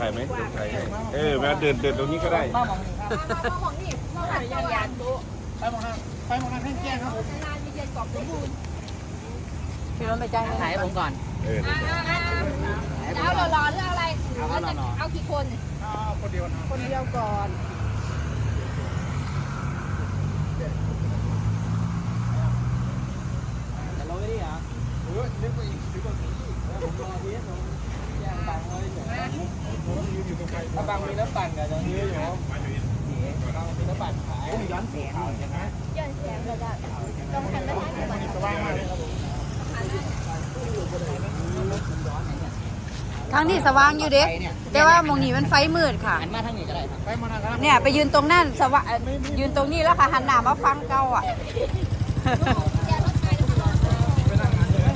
ถ่ายไหมเดินถ่ายให้เออมาเดินเดินตรงนี้ก็ได้มาของนี่มาหันจักรยานตู้ไปมองทางไปมองทางแห้งแจ้งครับผมนานมีเย็นกรอบสมบูรณ์พี่รถไปจ่ายเงินถ่ายให้ผมก่อนเอออ่าอ่าอ่าเอาหล่อๆหรือเอาอะไรเอากี่คนอ่าคนเดียวนะคนเดียวก่อนแต่เราไม่ได้เหรอเออเล็กไปอีกสิบกว่าปีผมรอพี่ผมย่างบังเลย ผมยืนอยู่ตรงไกล ถ้าบังมีน้ำปั่นกับตรงนี้อยู่บังมีน้ำปั่นขายผมย้อนสีขาวใช่ไหมย้อนแสงก็ได้ต้องหันไปทางไหนสว่างมากเลยครับผมทางนี้สว่างอยู่เด้แต่ว่าหมองนี้มันไฟมืดค่ะหันมาทางนี้ก็ได้ครับไปมองทางครับเนี่ยไปยืนตรงนั้นสว่างเอ่อยืนตรงนี้แล้วค่ะหันหน้ามาฟังเก่าอะไปนั่งงานเลย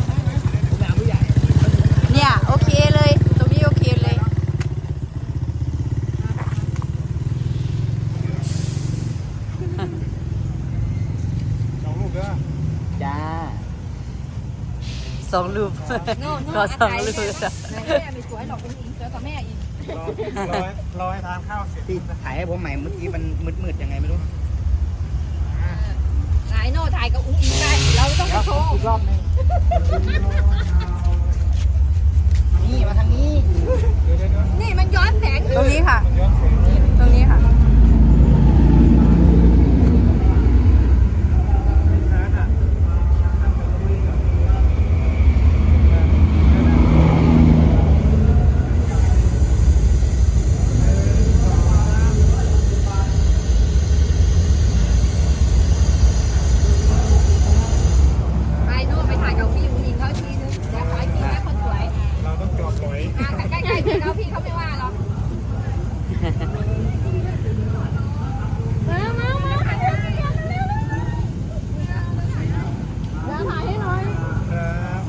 ผมถามผู้ใหญ่เนี่ยโอเคเลย ตรงนี้โอเคเลย สองลูกเด้อ จ้า สองรูปโน่โน่ขอสองรูปแม่ไม่สวยหรอกเป็นอิงเจอกับแม่อีกรอรอให้รอให้ทานข้าวเสร็จที่ถ่ายให้ผมใหม่เมื่อกี้มันมืดๆยังไงไม่รู้นายโน่ถ่ายกับอุ้งอิงได้เราต้องไปโชว์อีกรอบนึงนี่มาทางนี้เดี๋ยวเดี๋ยวเดี๋ยวนี่มันย้อนแสงตรงนี้ค่ะมันย้อนแสงตรงนี้ค่ะ ทานอะ นายโน่ไปถ่ายกับพี่อุ้งอิงเขาทีนึงเดี๋ยวขอให้พี่แม่คนสวย เราต้องจอดหน่อย อ่าใกล้ๆพี่แล้วพี่เขาไม่ว่าหรอกมามามาถ่ายให้หน่อยเร็วๆเดี๋ยวถ่ายให้หน่อย ครับ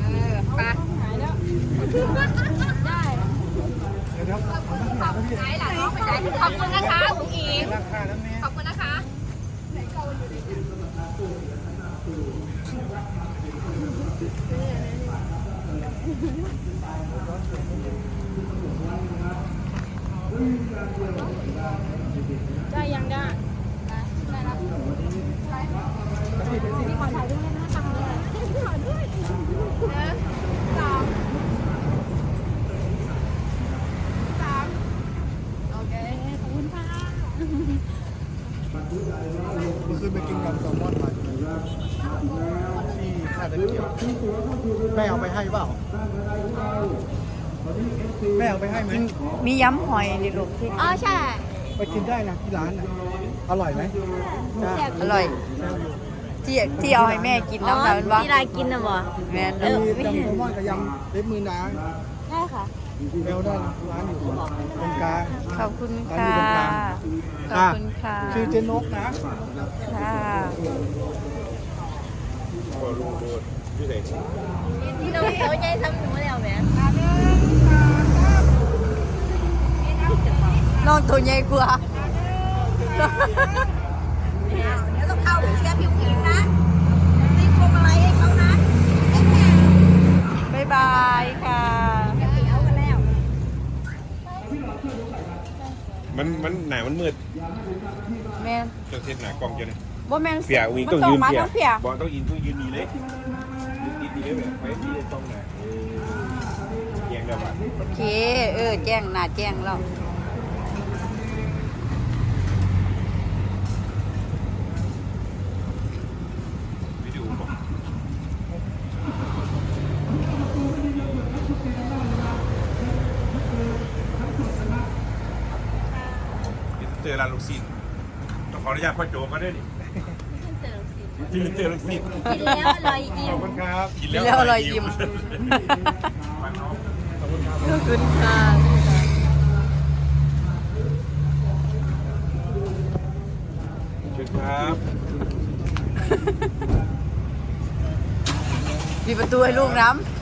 เออไปหายแล้วได้ เดี๋ยวเดี๋ยว ขอบคุณไหนล่ะน้องไปไหนขอบคุณนะคะคุณอิง ราคานั้นเนี่ย ขอบคุณนะคะ ได้ยังได้ได้แล้วพี่ขอถ่ายด้วยนะตังเลยขอด้วยนะสองสามโอเค ขอบคุณค่ะ เมื่อคืนไปกินกับแซลมอนมาที่ท่าตะเกียบแม่เอาไปให้เปล่าแม่เอาไปให้ไห มมีย้ำหอยนี่ลูกที่อ๋อใช่ไปกินได้นะที่ร้านน่ะอร่อยไหมจ้าอร่อย ที่ที่เอาให้แม่กินน้ำตาลเป็นว่าที่รายกินนะบ่แม่นมียำแซลมอนกับยำเล็บมือนางได้ค่ะเบลได้นะร้านอยู่ตรงกลางขอบคุณร้านค่ะอยู่ตรงกลางขอบคุณค่ะ ชื่อเจนกนะ ค่ะพอลุงโดนที่ไหนที่เราเขาใจทำหนูแล้วแม่ น้อง ตัวใหญ่กว่า เดี๋ยวต้องเข้าไปเชียร์ผิวอิงนะนี่พวงมาลัยให้เขานะบ๊ายบายค่ะเดี๋ยวกันแล้ว มันมันหนามันมืดแม่นจะเซ็ตหนากล้องจะเลยบ่แม่นเปียวิ่งมัต้องยืนมาเปียทั้งเปียบอกต้องยืนต้องยืนดีเลยยืนดีเลยแบบไฟดีเลยต้องหนาเออเอียงแบบว่าโอเค เออ แจ้งหน้าแจ้งแล้ววิดีโอบอกเจอร้านลูกศิษย์ต้องขออนุ ญาตพ่อโจก็ได้ดิที่เจอลูกศิษย์กินแล้วอร่อยอิ่ขมอบคุณครับกินแล้แล้ววอร่อยยิ้มฟังน้องขอบคุณครับ ขอบคุณค่ะเชิญครับมีประตูให้ลูกน้ำ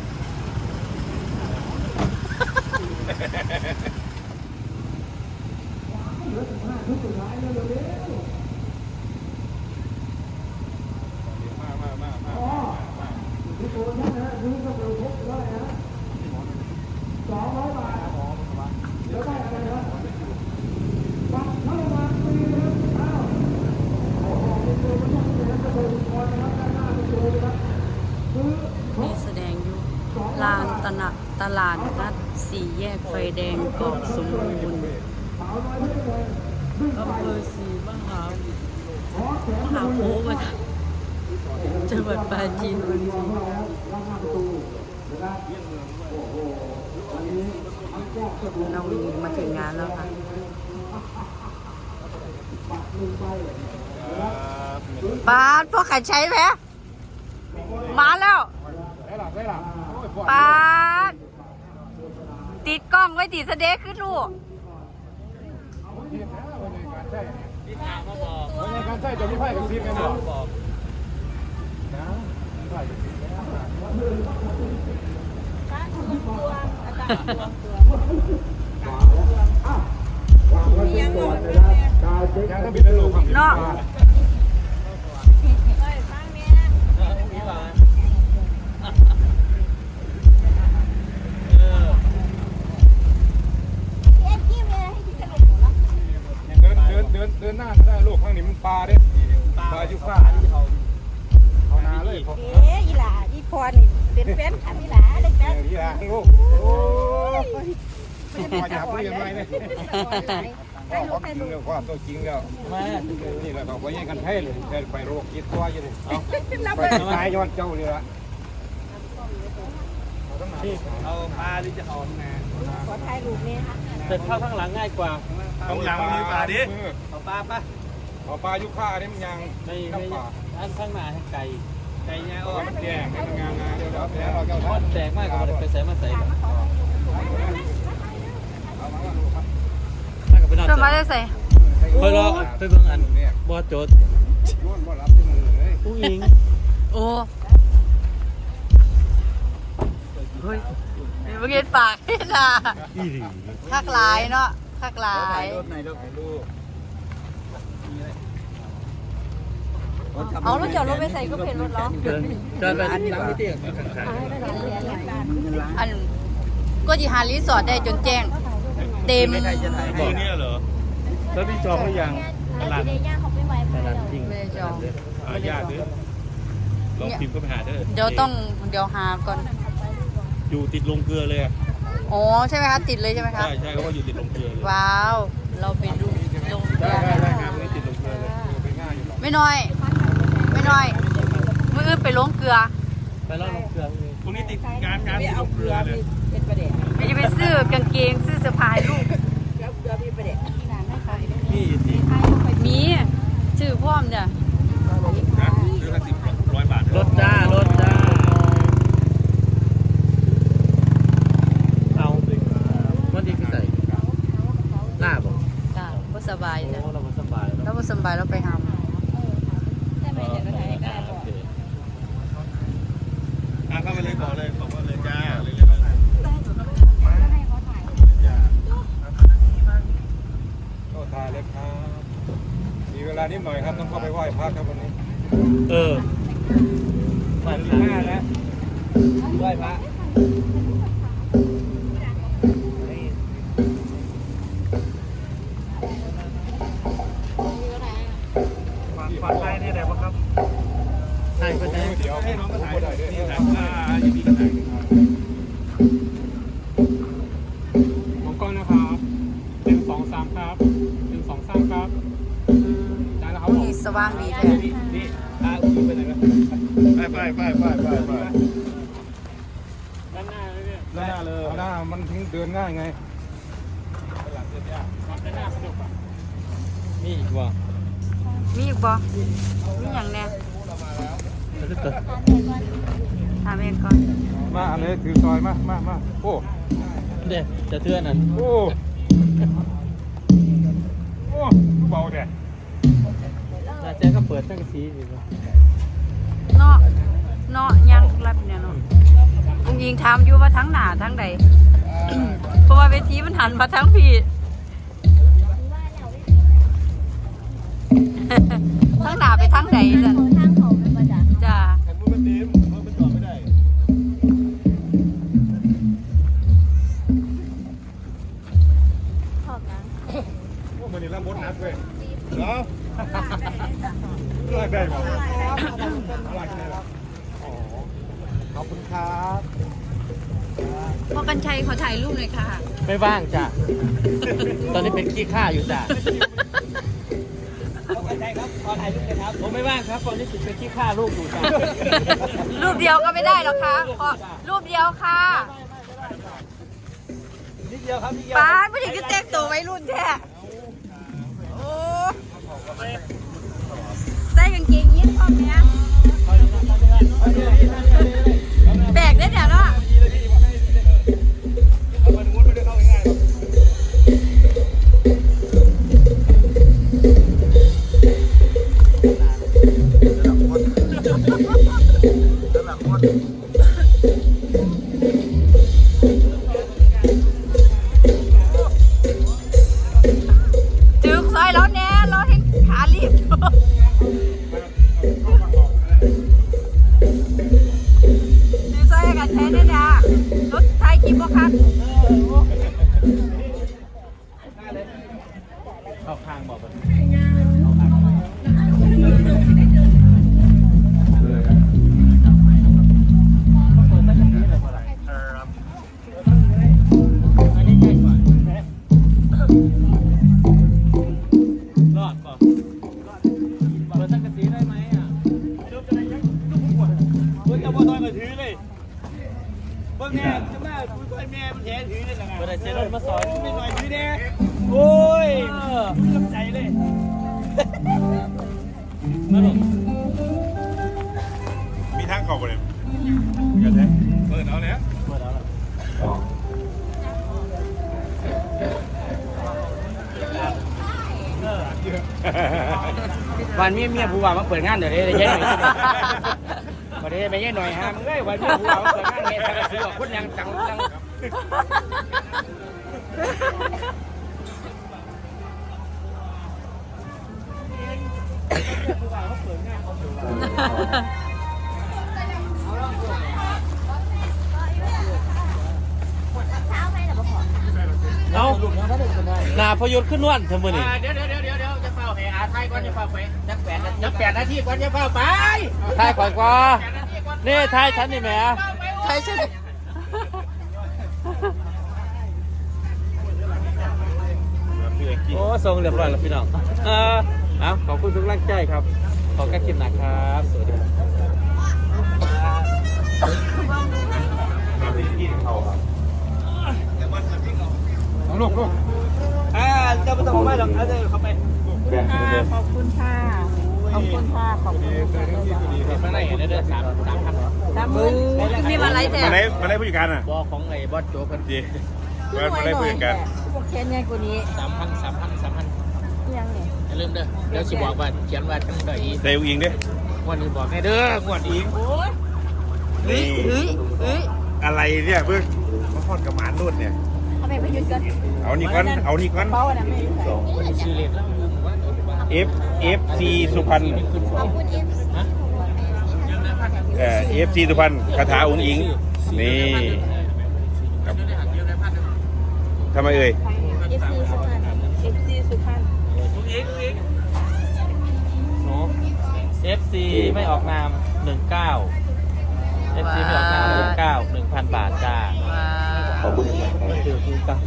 านตนะตลาดนัด สี่แยกไฟแดงกอกสมบูรณ์อำเภอศรีมหามหาโพธิ์จังหวัดปราจีนบุรีน้องมาถึงงานแล้วค่ะปาดพวกขันใช้ไหมมาแล้วได้หลักได้หลักโอ้ยปา ติดกล้องไว้ติดเสเด็จขึ้นลูกทีมนะวันนี้การใช่ที่ถามมาบอกวันนี้การใช่จะมีไพ่กับซีนกันเหรอบอกนะมีไพ่กับซีนกันยังหมดยังต้องบินได้ลูกครับเนาะ ว้เลยได้ลูก็กให้จริลูงกแล้วก็ตัวจริงแล้วนี่แหละบอกว่าแย่งกันแท้เลยไปโรคคิดตัวอยู่เลยไปตายย้อนเจ้าเลยละเอาปลาหรือจะเอางานขอถ่ายรูปเนี่ยค่ะแต่เข้าข้างหลังง่ายกว่าต้องหลังมันมีปลาดิเอาปลาปะเอาปลายุค่านี่มันยังไม่ไม่อันข้างหน้าให้ไก่ไก่เนี้ยเออ่ออนมันแย่งให้มันงานนะเดี๋ยวเดี๋ยวเดี๋ยวเราเจ้าทอดแตกมากกว่าไปใส่มาใส่กันถ้ากับไปนอน จะ มาได้ใส่เพื่อรอไปเบิ่งอันเนี่ยบอโจดย้อนบ่รับที่มือเลยผู้หญิงโอ้เฮ้ยเมื่อกี้ปากนี่นะอีหลีคักหลายเนาะคักหลายรถไหนรถไหนลูกเอาแล้วจอดรถไปใส่ก็เพ่นรถเหรอเดินเดินไปที่ร้านเตี้ยอันก็จีหารีสอร์ทได้จนแจ้ง เต็ม แล้วพี่จองหรือยังแล้วสีแดงย่างเขาไม่ไหวตลาดจริงไม่ได้จองหายากเด้อลองพิมพ์ก็ไปหาเด้อเดี๋ยวต้องเดี๋ยวหาก่อน อยู่ติดลงเกลือเลยอะอ๋อใช่ไหมคะติดเลยใช่ไหมคะ ใช่ใช่เขาว่าอยู่ติดลงเกลือเลยว้าว เราไปดูลงได้ได้ได้งานนี้ติดลงเกลือเลยไปง่ายอยู่หรอกไม่น้อย ไม่น้อยมืออื่นไปลงเกลือไปรอดลงเครื่องพรุ่งนี้ติดงานงานติดลงเกลือเลยไม่จะไปซื้อกางเกงซื้อเสื้อผ้าให้ลูกนี่ อยู่ที่มีชื่อพ่อมจ้ะนะซื้อสักสิบร้อยบาทรถจ้ารถจ้าเอาวันนี้คือใส่ลาบอะจ้ะก็สบายโอ้จ้ะเราสบายแล้วถ้าบ่สบายเราไปหาหมอได้ไหมเดี๋ยวก็ถ่ายได้โอเคอะเข้าไปเลยบอกเลยบอกว่าเลยจ้าเลย ก็ถ่ายเลยครับ มีเวลานิดหน่อยครับต้องเข้าไปไหว้พระครับวันนี้เออมาที่ห้าแล้วไหว้พระ มันถึงเดินง่ายไงด้านหน้าสนุกอะนี่อีกว่ะมีอีกบ่มีอย่างแน่แล้วก็ถามเองก่อนมาอะไรถือซอยมามามาโอ้เด็ดจะเทือนนั่นโอ้โอ้เบาแดดนาแจ๊ก็เปิดตั้งสีอยู่ว่ะเนาะเนาะยังรับเนี่ยเนาะลุงยิงถามอยู่ว่าทั้งหน้าทั้งใด เพราะว่าเวทีมันหันมาทั้งพี่ทั้งหน้าไปทั้งใดจ้ะทางเขาเป็นประจักษ์จ้าแต่มือมันเต็มเพราะมันจอดไม่ได้ขอบนะโอ้มันนี่ละมดนัดเว้ยเหรอลากได้ป่ะลากได้ป่ะอ๋อขอบคุณครับ พ่อกันชัยขอถ่ายรูปหน่อยค่ะ ไม่ว่างจ้ะ ตอนนี้เป็นขี้ข้าอยู่จ้ะผมไม่ว่างครับตอนนี้ติดเป็นขี้ข้าลูกอยู่จ้ะรูปเดียวก็ไม่ได้หรอกค่ะขอรูปเดียวค่ะนิดเดียวครับนิดเดียวป้าดผู้หญิงก็แต่งตัววัยรุ่นแท้โอ้ใส่กางเกงยีนส์พร้อมเนี้ยแบกได้เดี๋ยวเนา มาลงมีทางเข้าไปเลยกันแท้เปิดเอาแล้วเปิดแล้ววันนี้เมียผู้ว่ามาเปิดงานเดี๋ยวนี้ได้แย่หน่อยวันนี้ไปแย่หน่อยฮะมึงเอ้ยวันนี้ผู้ว่ามาเปิดงานเมียทางกระสือคนยังจังจัง เอาหนาพยศขึ้นนวลเทำมือนี่เดี๋ยวเดี๋ยวเดี๋ยวเดี๋ยวเดี๋ยวจะเฝ้าให้อาไทยก่อนจะเฝ้าไปจักแปดจักแปดนาทีก่อนจะเฝ้าไปทายก่อนกว่านี่ทายฉันนี่แหมใช่ใช่โอ้ทรงเรียบร้อยแล้วพี่น้องเออเอาขอบคุณทุกกำลังใจครับ ขอแก้คิดหนักครับ สวัสดีครับลูกลูกอ่าจะไม่ต้องมาหรอกเอาเลยเข้าไปขอบคุณค่ะ ขอบคุณค่ะ ขอบคุณมาไหนเด้อสามสามพันสามหมื่นมีมาไลฟ์แต่มาได้มาได้ผู้จัดการอะบอของไอ้บอสโจ๊กกันดีมามาได้ผู้จัดการพวกแค่นี้กว่านี้สามพันสามพันสามพันยังเนี่ย อย่าลืมเด้อเดี๋ยวสิบอกว่าเขียนว่าจังไดอีเซลอิงดิงวดนี้บอกให้เด้องวดอีกเฮ้ยเฮ้ยเฮ้ยอะไรเนี่ยเพิ่งมาพอดกับหมานนุ่นเนี่ย เอาไปประยุทธ์กันเอานี่ก่อนเอานี่ก่อนเป้าอันนั้นไม่ใส่วันนี้ซื้อเลขแล้วลืมว่า F F C สุพรรณขอบคุณเอฟฮะเอ่อ F C สุพรรณคาถาองค์อิง นี่ครับทำไมเอ่ย เอฟซีสุพรรณ เอฟซีสุพรรณ หนู FC ไม่ออกนาม19 FC ไม่ออกนาม19 1,000 บาทจ้าว้าว ขอบคุณครับคือคือกับ